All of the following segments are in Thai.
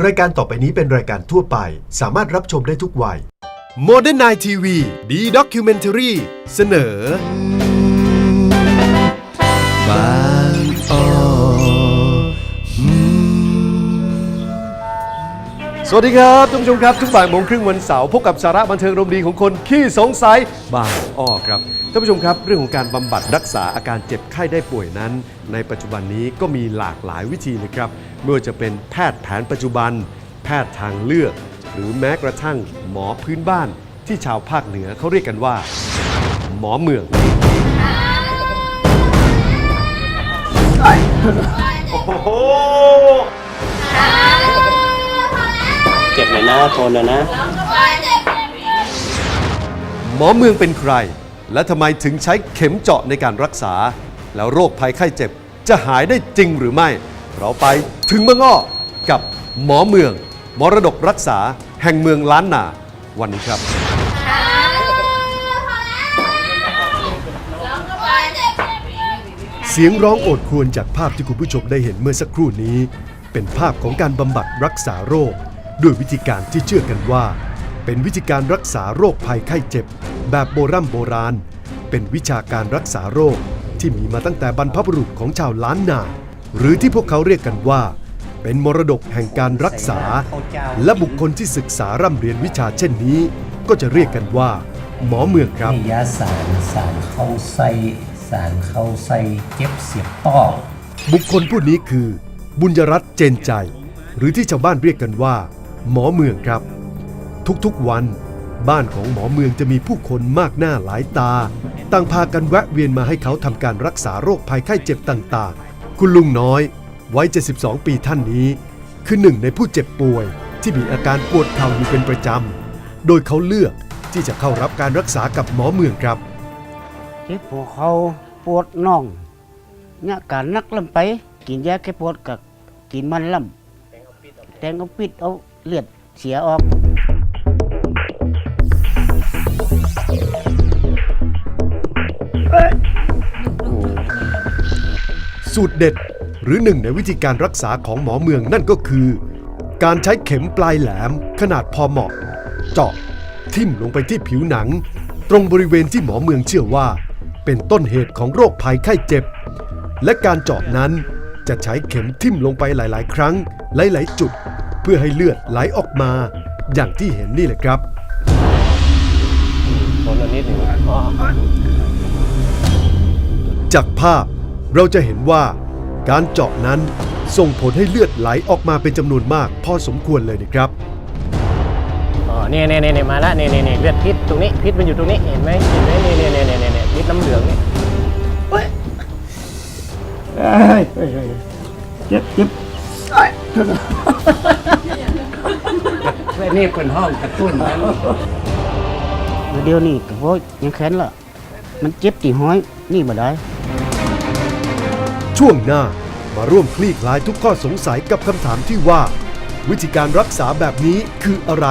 รายการต่อไปนี้เป็นรายการทั่วไป สามารถรับชมได้ทุกวัย Modern Night TV ดีด็อกิเมนทรีเสนอ สวัสดีครับท่านผู้ชมครับทุกบ่ายโมงครึ่งวันเสาร์พบกับสาระบันเทิงรมดีของคนขี้สงสัยบางอ้อครับท่านผู้ชมครับ เรื่องของการบำบัดรักษาอาการเจ็บไข้ได้ป่วยนั้น ในปัจจุบันนี้ก็มีหลากหลายวิธีเลยครับไม่ว่าจะเป็นแพทย์แผนปัจจุบัน แพทย์ทางเลือก หรือแม้กระทั่งหมอพื้นบ้าน ที่ชาวภาคเหนือเขาเรียกกันว่า หมอเมืองเจ็บห น่อยนะทนหน่อยนะ หมอเมืองเป็นใคร และทำไมถึงใช้เข็มเจาะในการรักษา แล้วโรคภัยไข้เจ็บจะหายได้จริงหรือไม่ เราไปถึงเมืองอ้อกับหมอเมือง มรดกรักษาแห่งเมืองล้านนาวันนี้ครับ เสียงร้องโอดครวญจากภาพที่คุณผู้ชมได้เห็นเมื่อสักครู่นี้ เป็นภาพของการบำบัดรักษาโรค ด้วยวิธีการที่เชื่อกันว่า เป็นวิธีการรักษาโรคภัยไข้เจ็บ แบบโบราณโบราณ เป็นวิชาการรักษาโรคที่มีมาตั้งแต่บรรพบุรุษของชาวล้านนา หรือที่พวกเขาเรียกกันว่า เป็นมรดกแห่งการรักษา และบุคคลที่ศึกษาร่ำเรียนวิชาเช่นนี้ ก็จะเรียกกันว่า หมอเมืองครับยาสารสารเข้าไส้สารเข้าไส้เจ็บเสียบต้อบุคคลผู้นี้คือ บุญยรัตน์เจนใจ หรือที่ชาวบ้านเรียกกันว่า หมอเมืองครับ ทุกๆวัน บ้านของหมอเมืองจะมีผู้คนมากหน้าหลายตา ต่างพากันแวะเวียนมาให้เขาทำการรักษาโรคภัยไข้เจ็บต่างๆ คุณลุงน้อยวัย72 ปีท่านนี้ คือหนึ่งในผู้เจ็บป่วยที่มีอาการปวดเข่าอยู่เป็นประจำ โดยเขาเลือกที่จะเข้ารับการรักษากับหมอเมืองครับเจ็บหัวเขาปวดน่องเนี่ยการนักลำไป กินยาแก้ปวดกับกินมันลำแตงเอาปิดเอา เลือดเสียออก สูตรเด็ดหรือหนึ่งในวิธีการรักษาของหมอเมืองนั่นก็คือ การใช้เข็มปลายแหลมขนาดพอเหมาะ เจาะทิ่มลงไปที่ผิวหนัง ตรงบริเวณที่หมอเมืองเชื่อว่า เป็นต้นเหตุของโรคภัยไข้เจ็บ และการเจาะนั้นจะใช้เข็มทิ่มลงไปหลาย ๆ ครั้ง หลาย ๆ จุด เพื่อให้เลือดไหลออกมา อย่างที่เห็นนี่แหละครับทนอันนิดหนึ่งอ๋อจากภาพเราจะเห็นว่าการเจาะนั้นส่งผลให้เลือดไหลออกมาเป็นจำนวนมากพอสมควรเลยนะครับอ๋อเนี่ยเนี่ยเนี่ยมาแล้วเนี่ยเนี่ยเนี่ยเลือดพิษตรงนี้พิษมันอยู่ตรงนี้เห็นไหมเห็นไหมเนี่ยเนี่ยเนี่ยเนี่ยเนี่ยพิษน้ำเหลืองเนี่ย นี่เป็นห้องกระตุ้นนะเดี๋ยวนี้ก็เพราะยังแค้นละมันเจ็บตีห้อยนี่บ่ได้ ช่วงหน้ามาร่วมคลี่คลายทุกข้อสงสัยกับคำถามที่ว่า วิธีการรักษาแบบนี้คืออะไร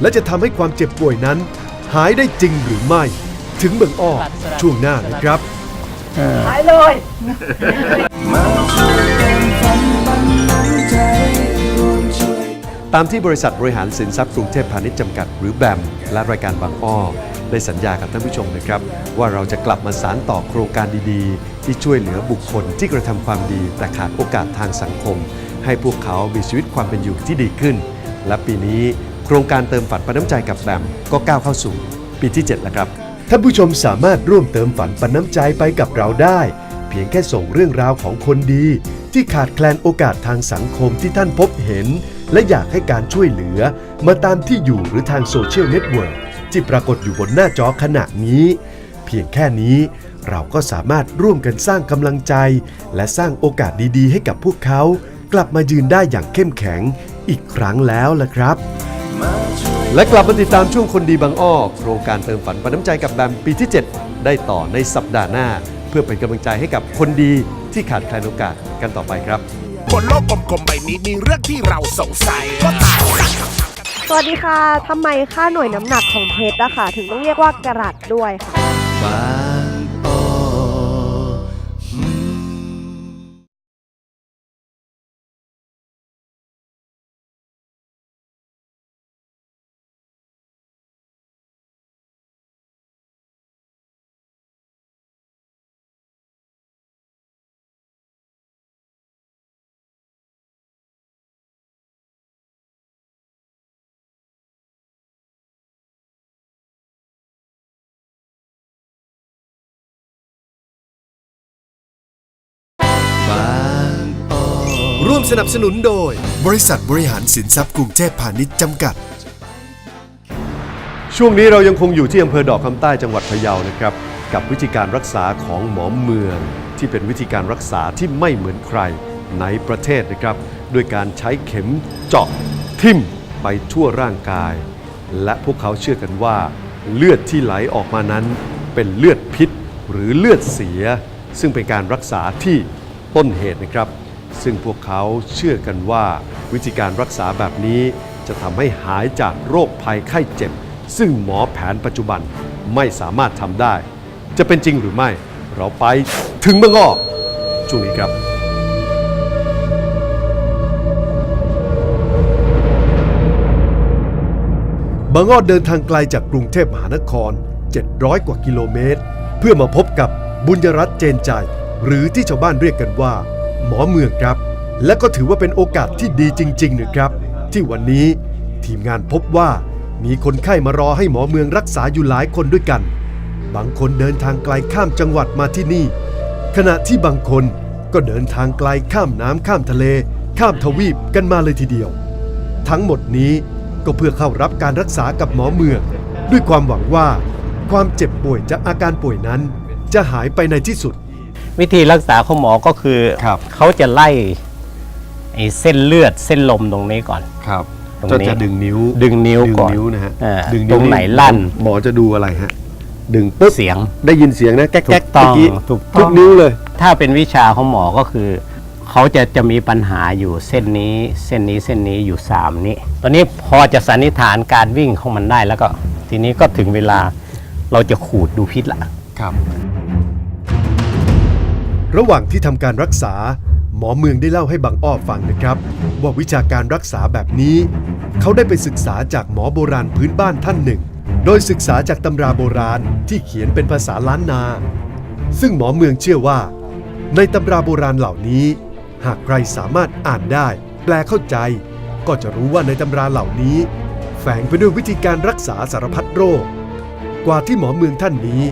และจะทำให้ความเจ็บป่วยนั้น หายได้จริงหรือไม่ ถึงเมืองอ้อช่วงหน้านะครับ ตามที่บริษัทบริหารสินทรัพย์กรุงเทพพาณิชย์จำกัดหรือแบมและรายการบางอ้อได้สัญญากับท่านผู้ชมนะครับ ว่าเราจะกลับมาสารต่อโครงการดีๆ ที่ช่วยเหลือบุคคลที่กระทำความดี แต่ขาดโอกาสทางสังคม ให้พวกเขามีชีวิตความเป็นอยู่ที่ดีขึ้น และปีนี้โครงการเติมฝันปันน้ำใจกับแบมก็ก้าวเข้าสู่ ปีที่ 7 แล้วครับ ท่านผู้ชมสามารถร่วมเติมฝันปันน้ำใจไปกับเราได้ เพียงแค่ส่งเรื่องราวของคนดี ที่ขาดแคลนโอกาสทางสังคมที่ท่านพบเห็น และอยากให้การช่วยเหลือ มาตามที่อยู่หรือทางโซเชียลเน็ตเวิร์กที่ปรากฏอยู่บนหน้าจอขณะนี้ เพียงแค่นี้เราก็สามารถร่วมกันสร้างกำลังใจ และสร้างโอกาสดีๆ ให้กับพวกเขา กลับมายืนได้อย่างเข้มแข็งอีกครั้งแล้วล่ะครับและกลับมาติดตามช่วงคนดีบางอ้อโครงการเติมฝันปันน้ำใจกับแบมปีที่ 7 ได้ต่อในสัปดาห์หน้า เพื่อเป็นกำลังใจให้กับคนดี ที่ขาดแคลนโอกาสกันต่อไปครับ บนโลกกลมๆใบนี้มีเรื่องที่เราสงสัยก็ต่างกันสวัสดีค่ะทำไมค่าหน่วยน้ำหนักของเพชรอะค่ะ ถึงต้องเรียกว่ากรัตด้วยค่ะบา งสนับสนุนโดย บริษัทบริหารสินทรัพย์กรุงเทพพาณิชย์จำกัด ช่วงนี้เรายังคงอยู่ที่อำเภอดอกคำใต้จังหวัดพะเยานะครับ กับวิธีการรักษาของหมอเมือง ที่เป็นวิธีการรักษาที่ไม่เหมือนใครในประเทศนะครับด้วยการใช้เข็มเจาะทิ่มไปทั่วร่างกาย และพวกเขาเชื่อกันว่า เลือดที่ไหลออกมานั้นเป็นเลือดพิษหรือเลือดเสีย ซึ่งเป็นการรักษาที่ต้นเหตุนะครับ ซึ่งพวกเขาเชื่อกันว่าวิธีการรักษาแบบนี้จะทำให้หายจากโรคภัยไข้เจ็บ ซึ่งหมอแผนปัจจุบันไม่สามารถทำได้ จะเป็นจริงหรือไม่ เราไปถึงเมืองอ้อช่วงนี้ครับบางอ้อเดินทางไกลจากกรุงเทพมหานคร 700 กว่ากิโลเมตร เพื่อมาพบกับบุญยรัตน์เจนใจ หรือที่ชาวบ้านเรียกกันว่า หมอเมืองครับ และก็ถือว่าเป็นโอกาสที่ดีจริง ๆ นะครับ ที่วันนี้ทีมงานพบว่ามีคนไข้มารอให้หมอเมืองรักษาอยู่หลายคนด้วยกัน บางคนเดินทางไกลข้ามจังหวัดมาที่นี่ ขณะที่บางคนก็เดินทางไกลข้ามน้ำข้ามทะเล ข้ามทวีปกันมาเลยทีเดียว ทั้งหมดนี้ก็เพื่อเข้ารับการรักษากับหมอเมือง ด้วยความหวังว่า ความเจ็บป่วยจากอาการป่วยนั้น จะหายไปในที่สุด วิธีรักษาของหมอก็คือครับ เขาจะไล่ไอ้เส้นเลือดเส้นลมตรงนี้ก่อน ครับตรงจะนี้จะดึงนิ้วดึงนิ้วก่อนดึงนิ้วนะฮะอ่าดึงตรงไหนลั่น หมอจะดูอะไรฮะ ดึงปุ๊บเสียง ได้ยินเสียงนะแก๊กถูแก๊กกต้องเมื่กี้ถูกต้อง ทุกนิ้วเลย ถ้าเป็นวิชาของหมอก็คือ เขาจะจะมีปัญหาอยู่เส้นนี้เส้นนี้เส้นนี้อยู่ 3 นี้ตอนนี้พอจะสันนิษฐานการวิ่งของมันได้แล้วก็ ทีนี้ก็ถึงเวลาเราจะขูดดูพิษละ ครับ ระหว่างที่ทำการรักษา หมอเมืองได้เล่าให้บางอ้อฟังนะครับ ว่าวิชาการรักษาแบบนี้ เขาได้ไปศึกษาจากหมอโบราณพื้นบ้านท่านหนึ่ง โดยศึกษาจากตำราโบราณที่เขียนเป็นภาษาล้านนา ซึ่งหมอเมืองเชื่อว่า ในตำราโบราณเหล่านี้ หากใครสามารถอ่านได้ แปลเข้าใจ ก็จะรู้ว่าในตำราเหล่านี้ แฝงไปด้วยวิธีการรักษาสารพัดโรค กว่าที่หมอเมืองท่านนี้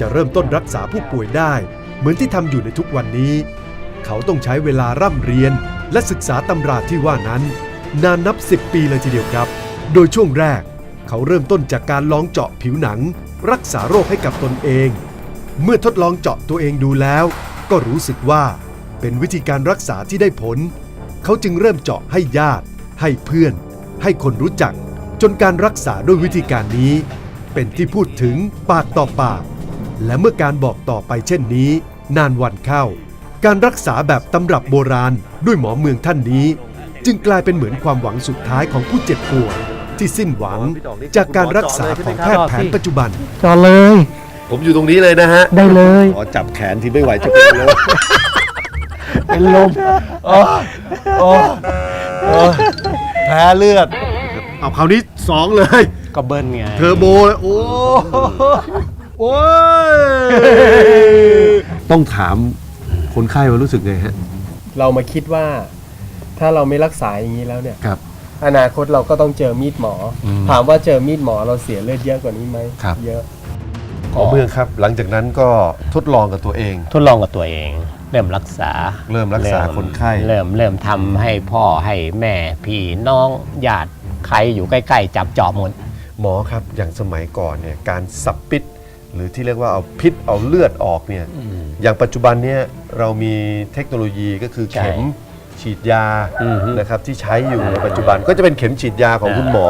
จะเริ่มต้นรักษาผู้ป่วยได้ เหมือนที่ทำอยู่ในทุกวันนี้ เขาต้องใช้เวลาร่ำเรียนและศึกษาตำราที่ว่านั้น นานนับ 10 ปีเลยทีเดียวครับ โดยช่วงแรก เขาเริ่มต้นจากการลองเจาะผิวหนัง รักษาโรคให้กับตนเอง เมื่อทดลองเจาะตัวเองดูแล้ว ก็รู้สึกว่าเป็นวิธีการรักษาที่ได้ผล เขาจึงเริ่มเจาะให้ญาติ ให้เพื่อน ให้คนรู้จัก จนการรักษาด้วยวิธีการนี้ เป็นที่พูดถึงปากต่อปาก และเมื่อการบอกต่อไปเช่นนี้ นานวันเข้า การรักษาแบบตำรับโบราณด้วยหมอเมืองท่านนี้ จึงกลายเป็นเหมือนความหวังสุดท้ายของผู้เจ็บป่วยที่สิ้นหวังจากการรักษาของแพทย์แผนปัจจุบัน จอเลย ผมอยู่ตรงนี้เลยนะฮะได้เลยขอจับแขนที่ไม่ไหวจะเป็นเลยเป็นลมแพ้เลือด เอาคราวนี้สองเลย ก็เบิ้ลไง เทอร์โบเลยโอ้โอ้ย ต้องถามคนไข้ว่ารู้สึกไงฮะ เรามาคิดว่าถ้าเราไม่รักษาอย่างนี้แล้วเนี่ย ครับ อนาคตเราก็ต้องเจอมีดหมออถามว่าเจอมีดหมอเราเสียเลือดเยอะกว่านี้ไหมครับ เยอะ หมอเมืองครับ หลังจากนั้นก็ทดลองกับตัวเอง ทดลองกับตัวเอง เริ่มรักษาเริ่มรักษาคนไข้ เริ่มเริ่มทำให้พ่อให้แม่พี่น้องญาติใครอยู่ใกล้ ๆ จับจอบหมด หมอครับอย่างสมัยก่อนเนี่ยการสับปิด หรือที่เรียกว่าเอาพิษเอาเลือดออกเนี่ยอย่างปัจจุบันเนี่ยเรามีเทคโนโลยีก็คือใช่เข็มฉีดยาอือฮึนะครับที่ใช้อยู่ในปัจจุบันก็จะเป็นเข็มฉีดยาของคุณหมอ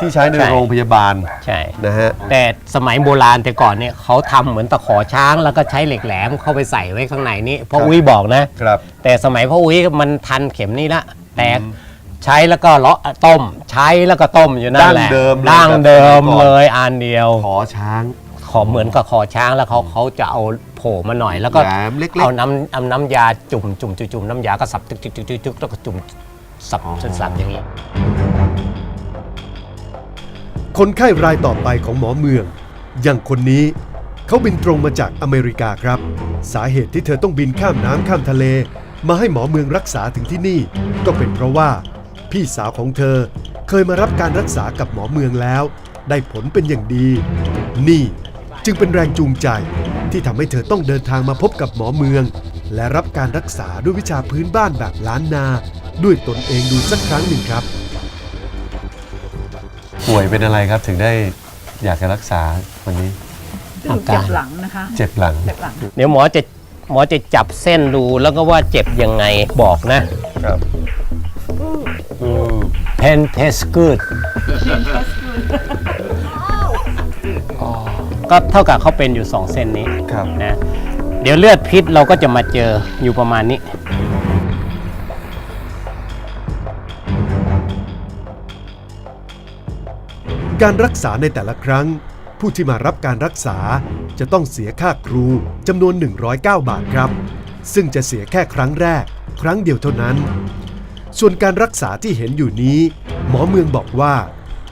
ที่ใช้ในใช่โรงพยาบาลใช่นะฮะแต่สมัยโบราณแต่ก่อนเนี่ยเขาทำเหมือนตะขอช้างแล้วก็ใช้เหล็กแหลมเข้าไปใส่ไว้ข้างในนี้พ่อครับอุ้ยบอกนะครับ แต่สมัยพ่ออุ้ยมันทันเข็มนี้ละแต่ใช้แล้วก็เลาะต้ม ใช้แล้วก็ต้มอยู่นั่นแหละดั้งเดิมเลยดั้งเดิมแบบสมัยก่อนเลยอันเดียวขอช้าง ขอเหมือนกับคอช้างแล้วเขาเขาจะเอาโผล่มาหน่อย แล้วก็แหลมเล็กๆ เอาน้ำเอาน้ำยาจุ่มจุ่มจุ่มจุ่มน้ำยาก็สับตึกตึกตึกตึกตึกแล้วก็จุ่มสับสับอย่างนี้ คนไข้รายต่อไปของหมอเมือง อย่างคนนี้เขาบินตรงมาจากอเมริกาครับ สาเหตุที่เธอต้องบินข้ามน้ำข้ามทะเล มาให้หมอเมืองรักษาถึงที่นี่ ก็เป็นเพราะว่า พี่สาวของเธอเคยมารับการรักษากับหมอเมืองแล้ว ได้ผลเป็นอย่างดี นี่ จึงเป็นแรงจูงใจ ที่ทำให้เธอต้องเดินทางมาพบกับหมอเมือง และรับการรักษาด้วยวิชาพื้นบ้านแบบล้านนา ด้วยตนเองดูสักครั้งหนึ่งครับ ป่วยเป็นอะไรครับถึงได้อยากจะรักษาวันนี้ อาเจ็กาบรหลังนะคะเจ็บหลัง เจ็บหลัง เดี๋ยวหมอจะหมอจะจับเส้นดูแล้วก็ว่าเจ็บยังไงบอกนะครับอืมเพนเทสกูด ก็เท่ากับเขาเป็นอยู่สองเส้นนี้ครับนะเดี๋ยวเลือดพิษเราก็จะมาเจออยู่ประมาณนี้ การรักษาในแต่ละครั้ง ผู้ที่มารับการรักษาจะต้องเสียค่าครูจำนวน 109 บาทครับ ซึ่งจะเสียแค่ครั้งแรก ครั้งเดียวเท่านั้น ส่วนการรักษาที่เห็นอยู่นี้ หมอเมืองบอกว่า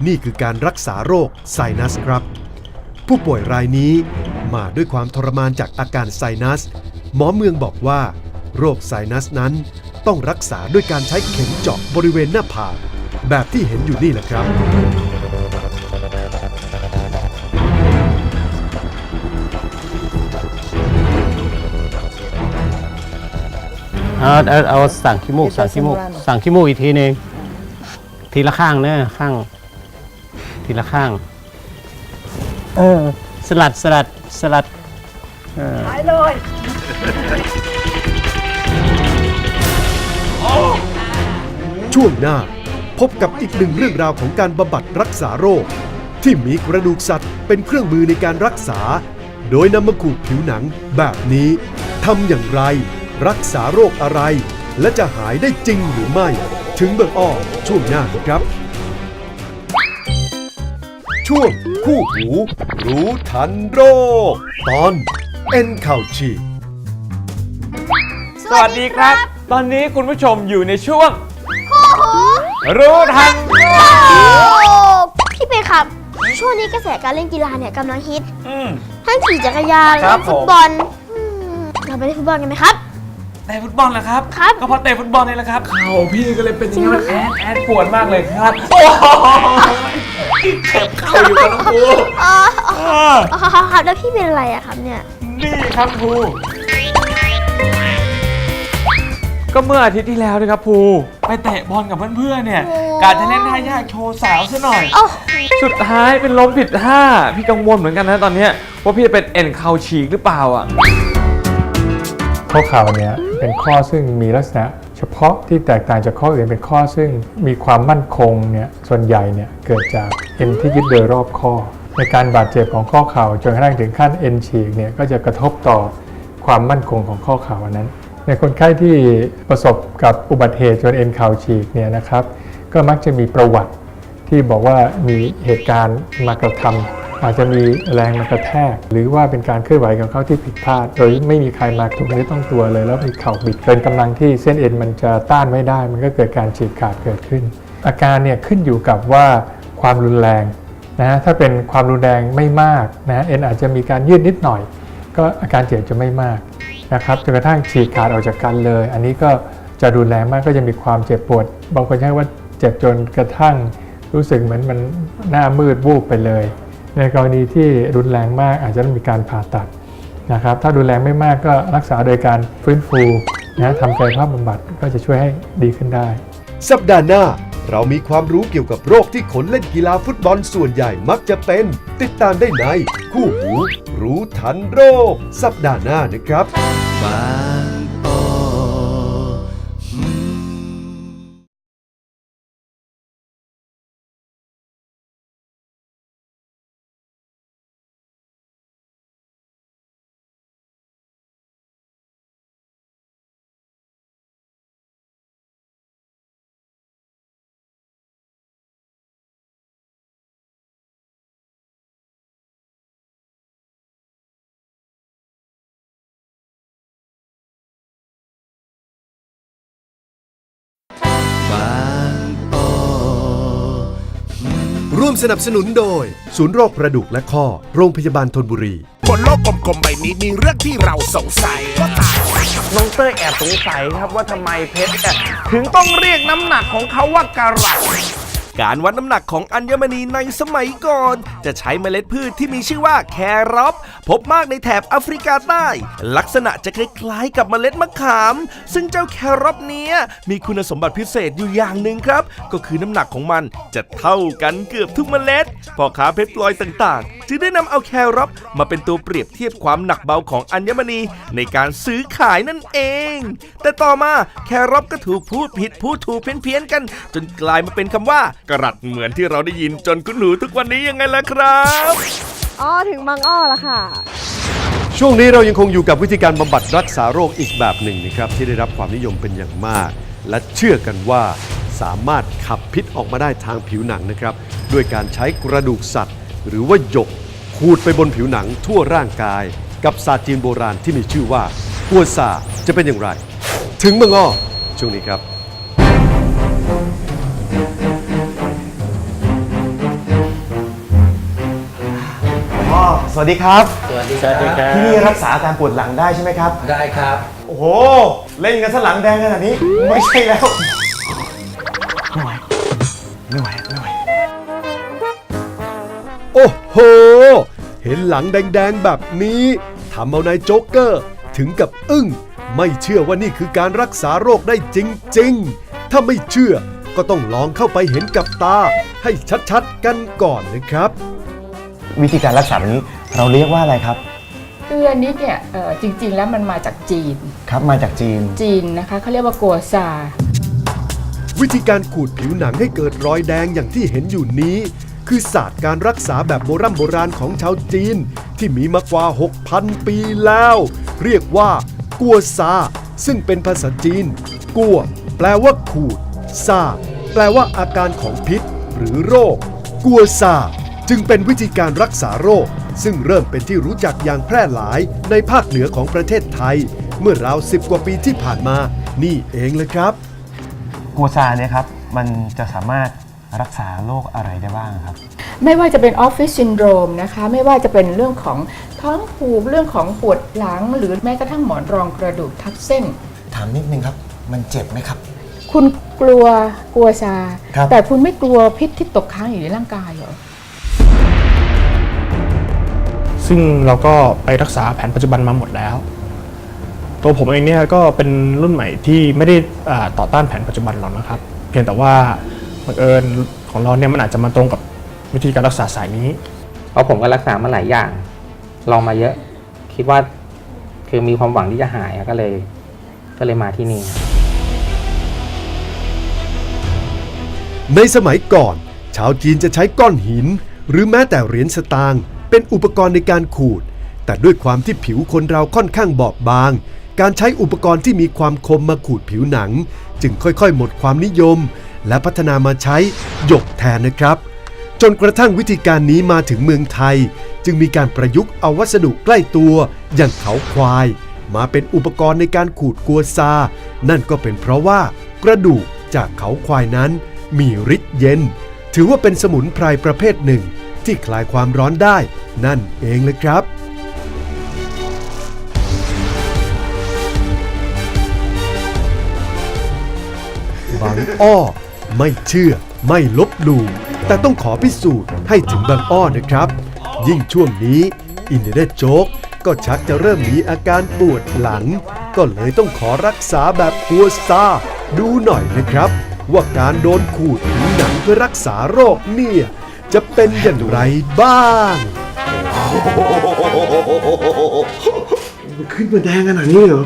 นี่คือการรักษาโรคไซนัสครับ ผู้ป่วยรายนี้มาด้วยความทรมานจากอาการไซนัส หมอเมืองบอกว่า โรคไซนัสนั้นต้องรักษาด้วยการใช้เข็มเจาะบริเวณหน้าผากแบบที่เห็นอยู่นี่แหละครับ เอาเอาเอาสั่งขี้มูกสั่งขี้มูกสั่งขี้มูกอีกทีหนึ่งทีละข้างนะข้าง ทีละข้าง เออ สลัดสลัดสลัดเออช่วงหน้าพบกับอีกหนึ่งเรื่องราวของการบำบัดรักษาโรค ที่มีกระดูกสัตว์เป็นเครื่องมือในการรักษา โดยนำมาขูดผิวหนังแบบนี้ทำอย่างไร รักษาโรคอะไร และจะหายได้จริงหรือไม่ ถึงเบอร์อ้อช่วงหน้านะครับ ช่วงคู่หู รู้ทันโรค ตอนเอ็นเข่าฉีกสวัสดีครับ ตอนนี้คุณผู้ชมอยู่ในช่วงรู้ทันพี่เป้ครับ ช่วงนี้กระแสการเล่นกีฬาเนี่ยกำลังฮิตอืม ทั้งขี่จักรยานครัเล่บนฟุตบอลอืมเราไปเล่นฟุตบอลกันไหมครับ เตะฟุตบอลเหรอครับ ครับ ก็เพราะเตะฟุตบอลนี่แหละครับเข่าพี่ก็เลยเป็นอย่างนี้มันแอดแอดปวดมากเลยครับโอ้โห เจ็บเข่าอยู่กับน้องครูอ๋ออ๋อเอออ๋อครับครับแล้วพี่เป็นอะไรอะครับเนี่ย นี่ครับครูก็เมื่ออาทิตย์ที่แล้วนะครับครูไปเตะบอลกับเพื่อนๆเนี่ยโอ้ การจะเล่นท่ายากโชว์สาวซะหน่อย โอ้สุดท้ายเป็นล้มผิดท่า พี่กังวลเหมือนกันนะตอนเนี้ยว่าพี่จะเป็นเอ็นเข่าฉีกหรือเปล่าอะ ข้อเข่าเนี่ยเป็นข้อซึ่งมีลักษณะ เฉพาะที่แตกต่างจากข้ออื่นเป็นข้อซึ่งมีความมั่นคงเนี่ยส่วนใหญ่เนี่ยเกิดจากเอ็นที่ยึดโดยรอบข้อ ในการบาดเจ็บของข้อเข่าจนกระทั่งถึงขั้นเอ็นฉีกเนี่ยก็จะกระทบต่อความมั่นคงของข้อเข่าอันนั้น ในคนไข้ที่ประสบกับอุบัติเหตุจนเอ็นเข่าฉีกเนี่ยนะครับ ก็มักจะมีประวัติที่บอกว่ามีเหตุการณ์มากระทำ อาจจะมีแรงมากระแทก หรือว่าเป็นการเคลื่อนไหวของเขาที่ผิดพลาด โดยไม่มีใครมาถูกเนื้อต้องตัวเลย แล้วมีเข่าบิดเกินกำลังที่เส้นเอ็นมันจะต้านไม่ได้ มันก็เกิดการฉีกขาดเกิดขึ้น อาการเนี่ยขึ้นอยู่กับว่าความรุนแรงนะฮะถ้าเป็นความรุนแรงไม่มากนะเอ็นอาจจะมีการยืดนิดหน่อย ก็อาการเจ็บจะไม่มากนะครับจนกระทั่งฉีกขาดออกจากกันเลย อันนี้ก็จะรุนแรงมากก็จะมีความเจ็บปวด บางคนใช้ว่าเจ็บจนกระทั่งรู้สึกเหมือนมันหน้ามืดวูบไปเลย ในกรณีที่รุนแรงมากอาจจะต้องมีการผ่าตัดนะครับ ถ้ารุนแรงไม่มากก็รักษาโดยการฟื้นฟูนะทำกายภาพบำบัดก็จะช่วยให้ดีขึ้นได้ สัปดาห์หน้า เรามีความรู้เกี่ยวกับโรคที่คนเล่นกีฬาฟุตบอลส่วนใหญ่มักจะเป็น ติดตามได้ในคู่หู รู้ทันโรค สัปดาห์หน้านะครับร่ วมสนับสนุนโดย ศูนย์โรคกระดูกและข้อ โรงพยาบาลทนบุรี บนโลกกลมๆใบนี้มีเรื่องที่เราสงสัยก็ต่างน้องเต้ยแอบสงสัยครับว่าทำไมเพชรเนี่ยถึงต้องเรียกน้ำหนักของเขาว่ากะรัต การวัดน้ำหนักของอัญมณีในสมัยก่อน จะใช้เมล็ดพืชที่มีชื่อว่าแครอปพบมากในแถบแอฟริกาใต้ ลักษณะจะคล้ายๆกับเมล็ดมะขาม ซึ่งเจ้าแครอปเนี้ยมีคุณสมบัติพิเศษอยู่อย่างหนึ่งครับ ก็คือน้ำหนักของมันจะเท่ากันเกือบทุกเมล็ดพ่อค้าเพชรพลอยต่างๆ จึงได้นำเอาแครอปมาเป็นตัวเปรียบเทียบความหนักเบาของอัญมณีในการซื้อขายนั่นเอง แต่ต่อมาแครอปก็ถูกพูดผิดพูดถูกเพี้ยนๆกัน จนกลายมาเป็นคำว่ากระรัดเหมือนที่เราได้ยินจนคุ้นหูทุกวันนี้ยังไงล่ะครับ อ้อถึงบางอ้อละค่ะ ช่วงนี้เรายังคงอยู่กับวิธีการบำบัดรักษาโรคอีกแบบหนึ่งนะครับ ที่ได้รับความนิยมเป็นอย่างมาก และเชื่อกันว่าสามารถขับพิษออกมาได้ทางผิวหนังนะครับ ด้วยการใช้กระดูกสัตว์ หรือว่าหยกขูดไปบนผิวหนังทั่วร่างกาย กับศาสตร์จีนโบราณที่มีชื่อว่ากัวซาจะเป็นอย่างไร ถึงเมืองอ้อช่วงนี้ครับ สวัสดีครับ สวัสดีครับ ที่นี่รักษาอาการปวดหลังได้ใช่ไหมครับ ได้ครับ โอ้โห เล่นกันซะหลังแดงขนาดนี้ ไม่ใช่แล้วไม่ไหวไม่ไหวไม่ไหวโอ้โห เห็นหลังแดงๆแบบนี้ทำเอานายโจ๊กเกอร์ ถึงกับอึ้ง ไม่เชื่อว่านี่คือการรักษาโรคได้จริง ๆ ถ้าไม่เชื่อก็ต้องลองเข้าไปเห็นกับตา ให้ชัดๆกันก่อนนะครับ วิธีการรักษาแบบนี้ เราเรียกว่าอะไรครับคืออันนี้เนี่ยเอ่อจริง ๆ แล้วมันมาจากจีน ครับมาจากจีน จีนนะคะเขาเรียกว่ากัวซา วิธีการขูดผิวหนังให้เกิดรอยแดงอย่างที่เห็นอยู่นี้ คือศาสตร์การรักษาแบบโบราณโบราณของชาวจีน ที่มีมากว่า 6,000 ปีแล้ว เรียกว่า กัวซา ซึ่งเป็นภาษาจีน กัว แปลว่าขูดซา แปลว่าอาการของพิษ หรือโรค กัวซา จึงเป็นวิธีการรักษาโรค ซึ่งเริ่มเป็นที่รู้จักอย่างแพร่หลายในภาคเหนือของประเทศไทย เมื่อราวสิบกว่าปีที่ผ่านมา นี่เองเลยครับ กัวซาเนี่ยครับ มันจะสามารถรักษาโรคอะไรได้บ้างครับ ไม่ว่าจะเป็นออฟฟิศซินโดรมนะคะ ไม่ว่าจะเป็นเรื่องของท้องผูกเรื่องของปวดหลัง หรือแม้กระทั่งหมอนรองกระดูกทับเส้น ถามนิดนึงครับ มันเจ็บไหมครับ คุณกลัวกลัวซาครับ แต่คุณไม่กลัวพิษที่ตกค้างอยู่ในร่างกายเหรอ ซึ่งเราก็ไปรักษาแผนปัจจุบันมาหมดแล้ว ตัวผมเองเนี่ยก็เป็นรุ่นใหม่ที่ไม่ได้อ่าต่อต้านแผนปัจจุบันหรอกนะครับ เพียงแต่ว่าบังเอิญของเราเนี่ยมันอาจจะมาตรงกับวิธีการรักษาสายนี้ เพราะผมก็รักษามาหลายอย่าง ลองมาเยอะ คิดว่าคือมีความหวังที่จะหายอะก็เลย ก็เลยมาที่นี่ ในสมัยก่อน ชาวจีนจะใช้ก้อนหิน หรือแม้แต่เหรียญสตางค์ เป็นอุปกรณ์ในการขูด แต่ด้วยความที่ผิวคนเราค่อนข้างบอบบาง การใช้อุปกรณ์ที่มีความคมมาขูดผิวหนัง จึงค่อยๆ หมดความนิยม และพัฒนามาใช้หยกแทนนะครับ จนกระทั่งวิธีการนี้มาถึงเมืองไทย จึงมีการประยุกต์เอาวัสดุใกล้ตัวอย่างเขาควาย มาเป็นอุปกรณ์ในการขูดกัวซา นั่นก็เป็นเพราะว่ากระดูกจากเขาควายนั้น มีฤทธิ์เย็น ถือว่าเป็นสมุนไพรประเภทหนึ่ง ที่คลายความร้อนได้ นั่นเองเลยครับบางอ้อ ไม่เชื่อไม่ลบหลู่แต่ต้องขอพิสูจน์ให้ถึงบางอ้อนะครับ ยิ่งช่วงนี้อินเดเดโจ๊กก็ชักจะเริ่มมีอาการปวดหลัง ก็เลยต้องขอรักษาแบบกัวซาดูหน่อยนะครับ ว่าการโดนขูดผิวหนังเพื่อรักษาโรคเนี่ย จะเป็นอย่างไรบ้าง ขึ้นมาแดงขนาดนี้เหรอ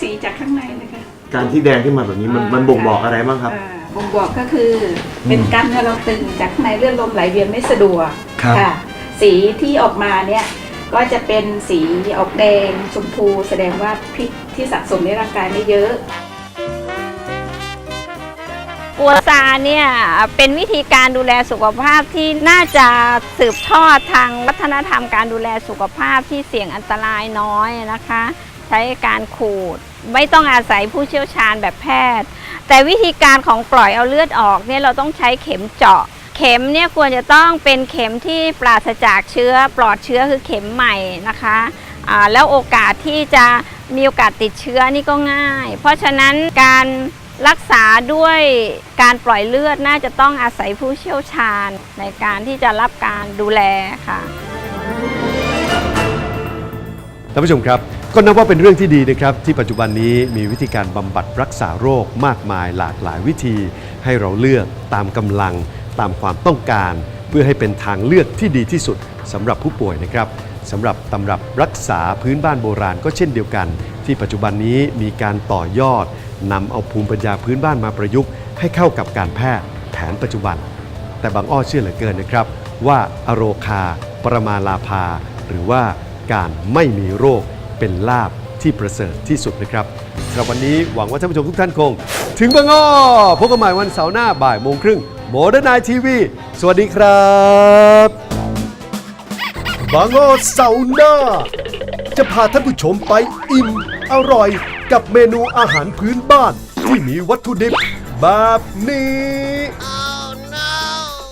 สีจากข้างในนะคะการที่แดงขึ้นมาแบบนี้มันมันบ่งบอกอะไรบ้างครับ อ่าบ่งบอกก็คือเป็นกล้ามเนื้อเราตึงจากข้างในเลือดลมไหลเวียนไม่สะดวกครับค่ะสีที่ออกมาเนี่ยก็จะเป็นสีออกแดงชมพู แสดงว่าพิษที่สะสมในร่างกายไม่เยอะ กัวซาเนี่ยเป็นวิธีการดูแลสุขภาพที่น่าจะสืบทอดทางวัฒนธรรมการดูแลสุขภาพที่เสี่ยงอันตรายน้อยนะคะ ใช้การขูดไม่ต้องอาศัยผู้เชี่ยวชาญแบบแพทย์ แต่วิธีการของปล่อยเอาเลือดออกเนี่ยเราต้องใช้เข็มเจาะ เข็มเนี่ยควรจะต้องเป็นเข็มที่ปราศจากเชื้อปลอดเชื้อคือเข็มใหม่นะคะแล้วโอกาสที่จะมีโอกาสติดเชื้อนี่ก็ง่าย เพราะฉะนั้นการ รักษาด้วยการปล่อยเลือดน่าจะต้องอาศัยผู้เชี่ยวชาญในการที่จะรับการดูแลค่ะท่านผู้ชมครับ ก็นับว่าเป็นเรื่องที่ดีนะครับ ที่ปัจจุบันนี้มีวิธีการบำบัดรักษาโรคมากมายหลากหลายวิธี ให้เราเลือกตามกำลังตามความต้องการ เพื่อให้เป็นทางเลือกที่ดีที่สุดสำหรับผู้ป่วยนะครับสำหรับตำรับรักษาพื้นบ้านโบราณก็เช่นเดียวกัน ที่ปัจจุบันนี้มีการต่อยอด นำเอาภูมิปัญญาพื้นบ้านมาประยุกต์ให้เข้ากับการแพทย์แผนปัจจุบัน แต่บางอ้อเชื่อเหลือเกินนะครับ ว่าอโรคา ปรมาลาภา หรือว่าการไม่มีโรคเป็นลาบที่ประเสริฐที่สุดนะครับสำหรับวันนี้หวังว่าท่านผู้ชมทุกท่านคง ถึงบางอ้อพบกันใหม่วันเสาร์หน้าบ่ายโมงครึ่งโมเดิร์นไนทีวีสวัสดีครับบางอ้อเสาร์หน้า จะพาท่านผู้ชมไปอิ่ม อร่อย กับเมนูอาหารพื้นบ้าน ที่มีวัตถุดิบแบบนี้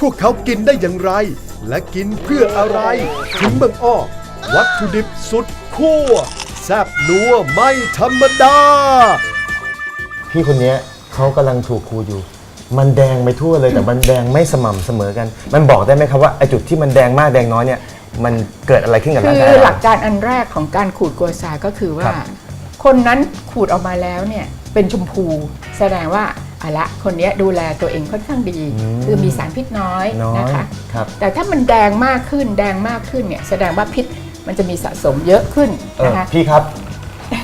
พวกเขากินได้อย่างไร และกินเพื่ออะไร ถึงบางอ้อ วัตถุดิบสุดขั้วแซ่บนัวไม่ธรรมดา พี่คนเนี้ยเขากำลังถูกครูอยู่ มันแดงไปทั่วเลยแต่มันแดงไม่สม่ำเสมอกัน มันบอกได้ไหมครับว่าไอจุดที่มันแดงมากแดงน้อยเนี่ย มันเกิดอะไรขึ้นกับคืร่างอกายหลักการอันแรกของการขูดกัวซาก็คือว่า ครับ คนนั้นขูดออกมาแล้วเนี่ยเป็นชมพู แสดงว่าอะละคนเนี้ยดูแลตัวเองค่อนข้างดีคือมีสารพิษน้อยน้อยนะคะ ครับ แต่ถ้ามันแดงมากขึ้นแดงมากขึ้นเนี่ยแสดงว่าพิษมันจะมีสะสมเยอะขึ้นเออนะคะ พี่ครับ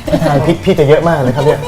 ถ้าทานพริกพี่จะเยอะมากเลยครับเนี่ย